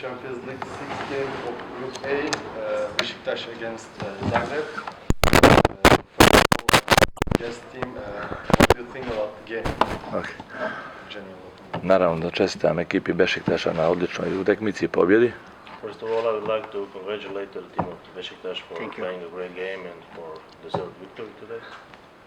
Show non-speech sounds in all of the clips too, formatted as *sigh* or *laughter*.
Champions League sixth game of Group A, uh, Beşiktaş against uh, Zagreb. Uh, first of all, guest team, uh, what do you think about the game? Ok. General. Naravno da čestitam ekipi Bešiktaša na odličnoj utakmici i pobjedi. First of all, I would like to congratulate the team of Besiktas for Thank you. playing a great game and for deserved victory today.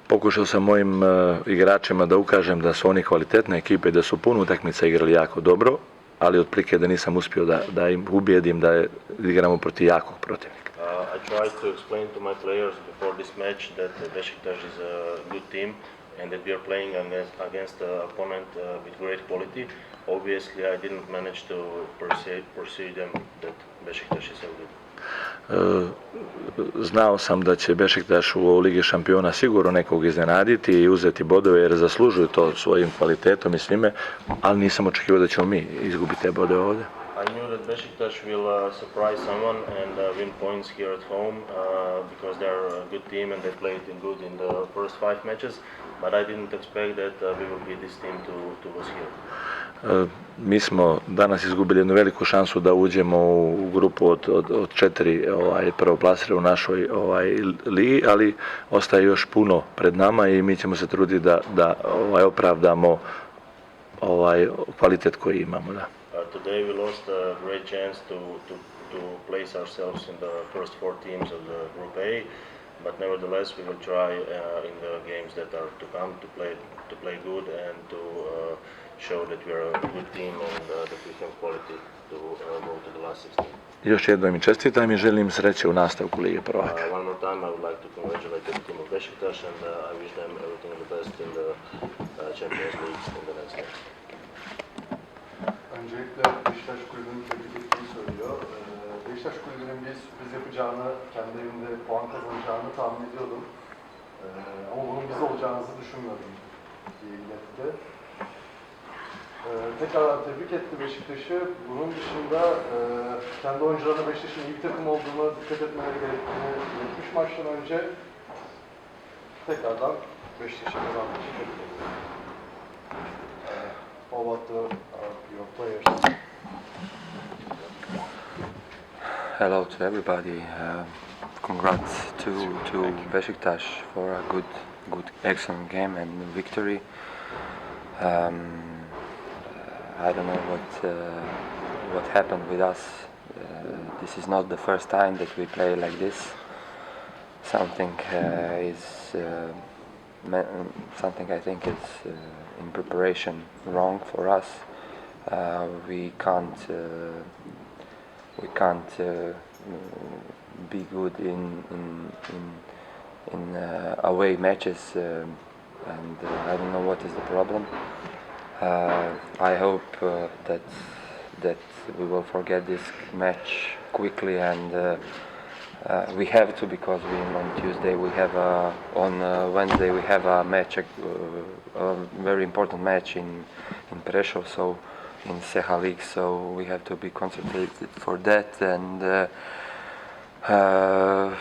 Pokušao sam mojim e, igračima da ukažem da su oni kvalitetne ekipe i da su puno utakmica igrali jako dobro, ali otprilike da nisam uspio da, da im ubijedim da je, igramo protiv jakog protivnika. Uh, I tried to explain to my players before this match that Besiktas is a good team and that we are playing against, against an opponent uh, with great quality. Obviously, I didn't manage to pursue, pursue them that Besiktas is so good. Uh, znao sam da će Bešiktaš u Ligi šampiona sigurno nekog iznenaditi i uzeti bodove jer zaslužuju to svojim kvalitetom i svime, ali nisam očekivao da ćemo mi izgubiti te bodove ovdje. I knew that Besiktas will uh, surprise someone and uh, win points here at home uh, because they're a good team and they played in good in the first five matches. But I didn't expect that uh, we will be this team to, to was here. Uh, Mi smo danas izgubili jednu veliku šansu da uđemo u grupu od, od, od četiri ovaj, prvoplasire u našoj ovaj, ligi, ali ostaje još puno pred nama i mi ćemo se truditi da, da ovaj, opravdamo ovaj, kvalitet koji imamo. Da. Uh, today we lost a great chance to, to, to place ourselves in the first four teams of the Group A. But nevertheless, we will try uh, in the games that are to come to play to play good and to uh, show that we are a good team and uh, that we have quality to uh, go to the last 16. Još jednom im čestitam i želim sreće u nastavku Lige prvaka. Uh, one more time, I would like to congratulate the team of Besiktas and uh, I wish them everything the best in the uh, Champions League in the next game. Öncelikle Beşiktaş Kulübü'nü tebrik söylüyor. Ee, Beşiktaş Kulübü'nün bir sürpriz yapacağını, kendi evinde puan kazanacağını tahmin ediyordum. Ee, ama bunun biz olacağınızı düşünmüyordum diye iletti. Ee, tekrar tebrik etti Beşiktaş'ı. Bunun dışında e, kendi oyuncularına Beşiktaş'ın iyi bir takım olduğunu dikkat etmeleri gerektiğini iletmiş maçtan önce. Tekrardan Beşiktaş'ı tebrik ediyorum. Ee, How about the, your players? Hello to everybody. Uh, congrats to to Besiktas for a good, good, excellent game and victory. Um, I don't know what uh, what happened with us. Uh, this is not the first time that we play like this. Something uh, is uh, something I think is uh, in preparation wrong for us. Uh, we can't. Uh, we can't be good in in in, in uh, away matches, um, and uh, I don't know what is the problem. I hope that that we will forget this match quickly, and uh, we have to because we on Tuesday we have a, on uh, Wednesday we have a match, uh, a very important match in in Prešov, so in Seha League, so we have to be concentrated for that and. Uh, uh,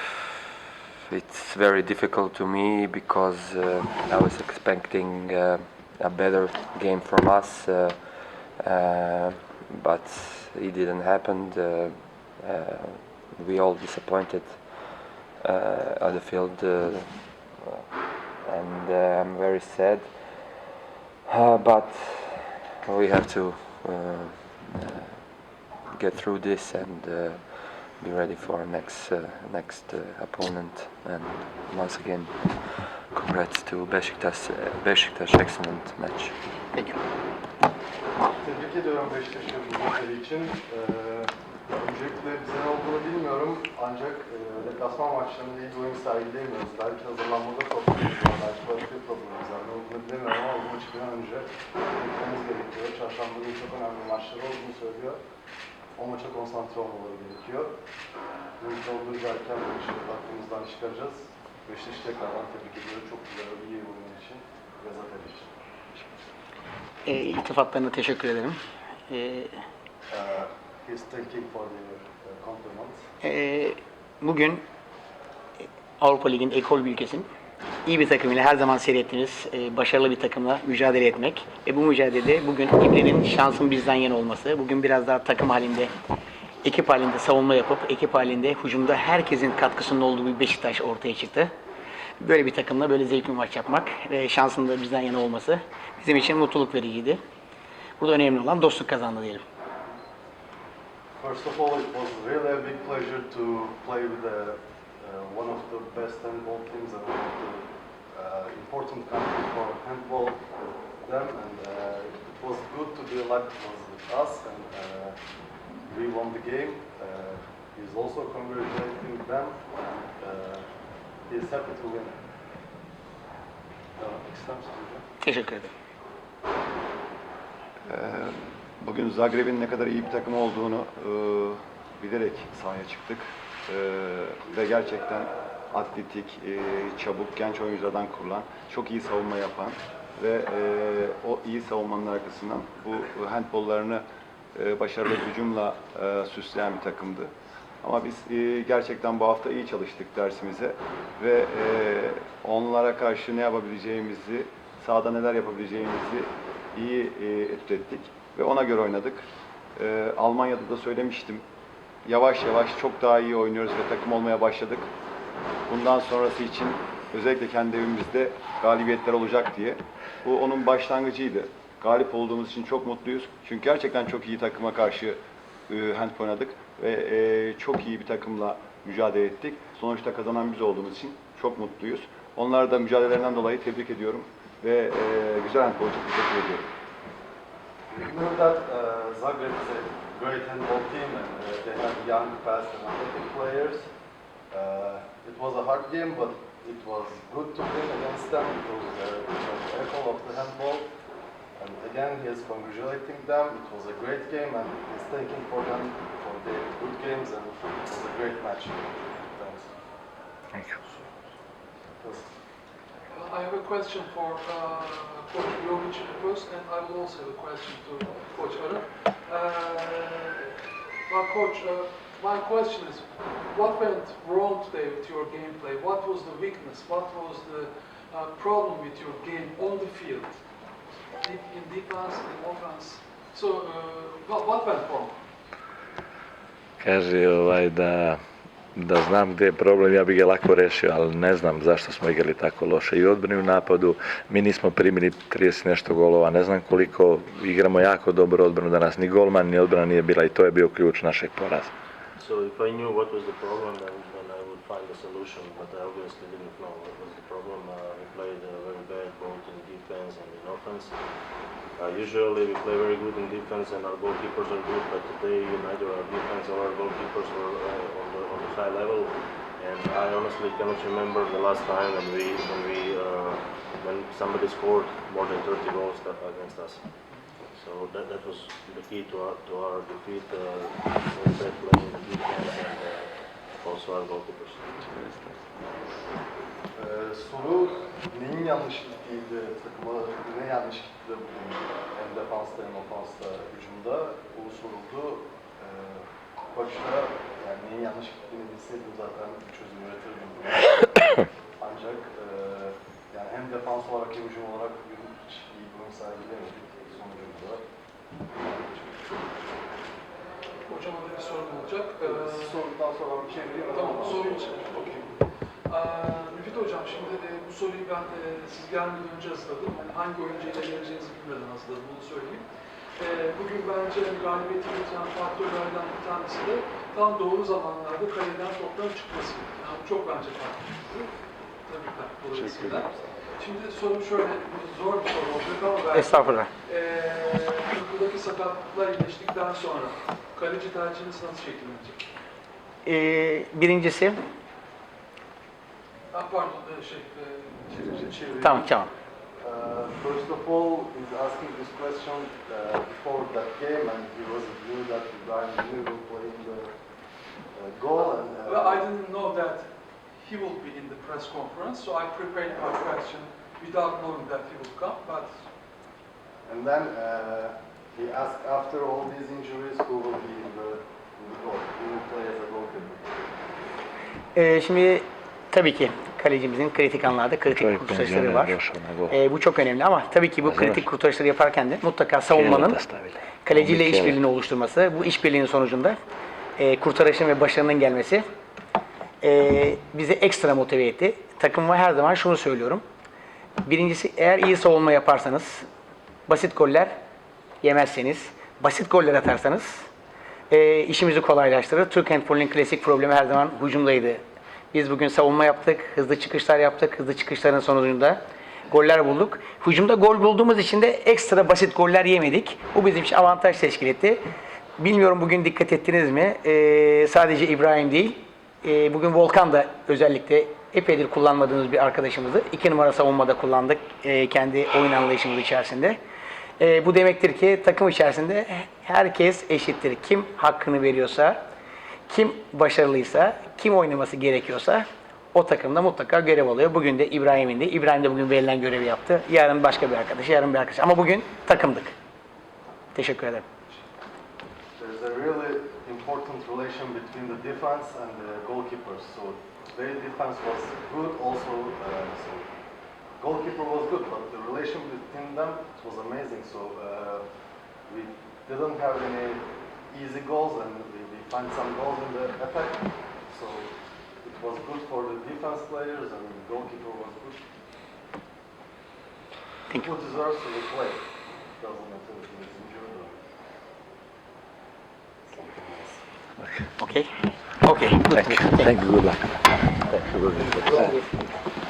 it's very difficult to me because uh, I was expecting a better game from us, but it didn't happen. We all disappointed uh, on the field, uh, and uh, I'm very sad. Uh, but we have to uh, uh, get through this and uh, be ready for our next uh, next uh, opponent. And once again, congrats to Besiktas. Uh, Besiktas, excellent match. Peki. Tebrik ediyorum Beşiktaş'ı bu başarı için. Ee, öncelikle bize ne olduğunu bilmiyorum ancak e, deplasman maçlarında iyi bir oyun sergileyemiyoruz. Belki hazırlanmada problemimiz var, belki başka problemimiz var. Ne olduğunu bilemiyorum ama bu maçı bir an önce gitmemiz gerekiyor. Çarşamba günü çok önemli maçları olduğunu söylüyor. O maça konsantre olmaları gerekiyor. Bu yüzden olduğu erken bu işi aklımızdan çıkaracağız. Beşiktaş'ı tekrardan tebrik ediyorum. Çok güzel bir iyi oyun için zafer için. E, iltifatlarına teşekkür ederim. E, He's thanking for the uh, compliments. e, bugün Avrupa Ligi'nin ekol bir iyi bir takımıyla her zaman seyrettiğimiz e, başarılı bir takımla mücadele etmek ve bu mücadelede bugün İbre'nin şansın bizden yana olması, bugün biraz daha takım halinde, ekip halinde savunma yapıp ekip halinde hücumda herkesin katkısının olduğu bir Beşiktaş ortaya çıktı. Böyle bir takımla böyle zevkli bir maç yapmak ve şansın da bizden yana olması bizim için mutluluk vericiydi. Burada önemli olan dostluk kazandı diyelim. First of all, it was really a big pleasure to play with the, uh, one of the best handball teams and one of the uh, important countries for handball them. And uh, it was good to be like it was with us, and uh, we won the game. Uh, he's also congratulating them, and uh, he's happy to win. Uh, next time, Teşekkür ederim. Ee, Bugün Zagreb'in ne kadar iyi bir takım olduğunu e, bilerek sahaya çıktık. Ee, Ve gerçekten atletik, e, çabuk, genç oyunculardan kurulan, çok iyi savunma yapan ve e, o iyi savunmanın arkasından bu handbollarını e, başarılı hücumla e, süsleyen bir takımdı. Ama biz e, gerçekten bu hafta iyi çalıştık dersimize ve e, onlara karşı ne yapabileceğimizi, sahada neler yapabileceğimizi iyi e, etütlettik ve ona göre oynadık. E, Almanya'da da söylemiştim. Yavaş yavaş çok daha iyi oynuyoruz ve takım olmaya başladık. Bundan sonrası için özellikle kendi evimizde galibiyetler olacak diye. Bu onun başlangıcıydı. Galip olduğumuz için çok mutluyuz. Çünkü gerçekten çok iyi takıma karşı e, handball oynadık ve e, çok iyi bir takımla mücadele ettik. Sonuçta kazanan biz olduğumuz için çok mutluyuz. Onları da mücadelelerinden dolayı tebrik ediyorum ve e, güzel handball için teşekkür ediyorum. We know that uh, Zagreb is a great handball team and uh, they have young, fast and athletic players. Uh, it was a hard game, but it was good to win against them because they're the echo of the handball. And again, he is congratulating them. It was a great game and he's thanking for them for their good games and it was a great match. Thanks. Thank you. I have a question for uh, Coach Jovic first, and I will also have a question to Coach Ara. Uh, Coach, uh, my question is, what went wrong today with your gameplay? What was the weakness? What was the uh, problem with your game on the field? In, in defense, in offense? So, uh, what, what went wrong? Kaže ovaj, da, da znam gdje je problem, ja bih ga lako rešio, ali ne znam zašto smo igrali tako loše. I u odbrani i u napadu, mi nismo primili 30 nešto golova, ne znam koliko, igramo jako dobro odbranu danas, ni golman ni odbrana nije bila i to je bio ključ našeg poraza. So if I knew what was the problem, then, then I would find a solution. But I obviously didn't know what was the problem. Uh, we played uh, very bad both in defense and in offense. Uh, usually we play very good in defense and our goalkeepers are good, but today neither our defense or our goalkeepers were uh, on, the, on the high level. And I honestly cannot remember the last time when we when we uh, when somebody scored more than 30 goals against us. So that, that was the key to our, to our defeat, uh, playing in defense and uh, also our goalkeepers. Soru neyin yanlış gittiğiydi, takıma ne yanlış gitti de bugün hem defansta hem ofansta, hücumda bu soruldu. Ee, koçta yani neyin yanlış gittiğini bilseydim zaten bir çözüm üretirdim. *coughs* Ancak e, yani hem defans olarak hem hücum olarak bugün hiç iyi bir oyun sergilemedik. Sonucunda Hocama da bir sorum olacak. Ee, Sorudan sonra bir çevireyim. Tamam, sorun için. Bu soruyu ben e, siz gelmeden önce hazırladım. Yani hangi oyuncuyla geleceğinizi bilmeden hazırladım, bunu söyleyeyim. E, bugün bence galibiyeti getiren faktörlerden bir tanesi de tam doğru zamanlarda kaleden topların çıkması. Yani bu çok bence farklı. Tebrikler dolayısıyla. Şimdi sorum şöyle, zor bir soru olacak ama belki Estağfurullah. e, buradaki sakatlıklar iyileştikten sonra kaleci tercihiniz nasıl şekillenecek? Ee, birincisi, Pardon, şey, e, Çevireyim. tamam tamam. Uh, first of all, he's asking this question uh, before that game, and he was knew that Ibrahim Demir will play in the uh, goal. And, uh, well, I didn't know that he will be in the press conference, so I prepared my question without knowing that he will come, but and then uh, he asked after all these injuries, who will be in the, in the goal? Who will play as a goalkeeper? Ee, şimdi tabii ki kalecimizin kritik anlarda kritik Čovjek kurtarışları var. Ee, bu çok önemli ama tabii ki bu Hazır kritik mısın? kurtarışları yaparken de mutlaka savunmanın kaleciyle işbirliğini oluşturması, bu işbirliğinin sonucunda e, kurtarışın ve başarının gelmesi e, bizi ekstra motive etti. Takımıma her zaman şunu söylüyorum. Birincisi eğer iyi savunma yaparsanız, basit goller yemezseniz, basit goller atarsanız e, işimizi kolaylaştırır. Türk handbolunun klasik problemi her zaman hücumdaydı. Biz bugün savunma yaptık, hızlı çıkışlar yaptık. Hızlı çıkışların sonucunda goller bulduk. Hücumda gol bulduğumuz için de ekstra basit goller yemedik. Bu bizim için avantaj teşkil etti. Bilmiyorum bugün dikkat ettiniz mi? E, sadece İbrahim değil, e, bugün Volkan da özellikle epeydir kullanmadığımız bir arkadaşımızı iki numara savunmada kullandık e, kendi oyun anlayışımız içerisinde. E, bu demektir ki takım içerisinde herkes eşittir. Kim hakkını veriyorsa, kim başarılıysa, kim oynaması gerekiyorsa o takımda mutlaka görev alıyor. Bugün de İbrahim'in de, İbrahim de bugün verilen görevi yaptı. Yarın başka bir arkadaş, yarın bir arkadaş. Ama bugün takımdık. Teşekkür ederim. There's a really important relation between the defense and the goalkeepers. So their defense was good also. Uh, so goalkeeper was good, but the relation between them was amazing. So uh, we didn't have any easy goals and find some goals in the attack. So it was good for the defense players and the goalkeeper was good. Thank you. Who deserves to play? Doesn't matter if he's injured or something else. Okay? Okay. Thank you. Thank you. Good luck. Thank you. Good luck.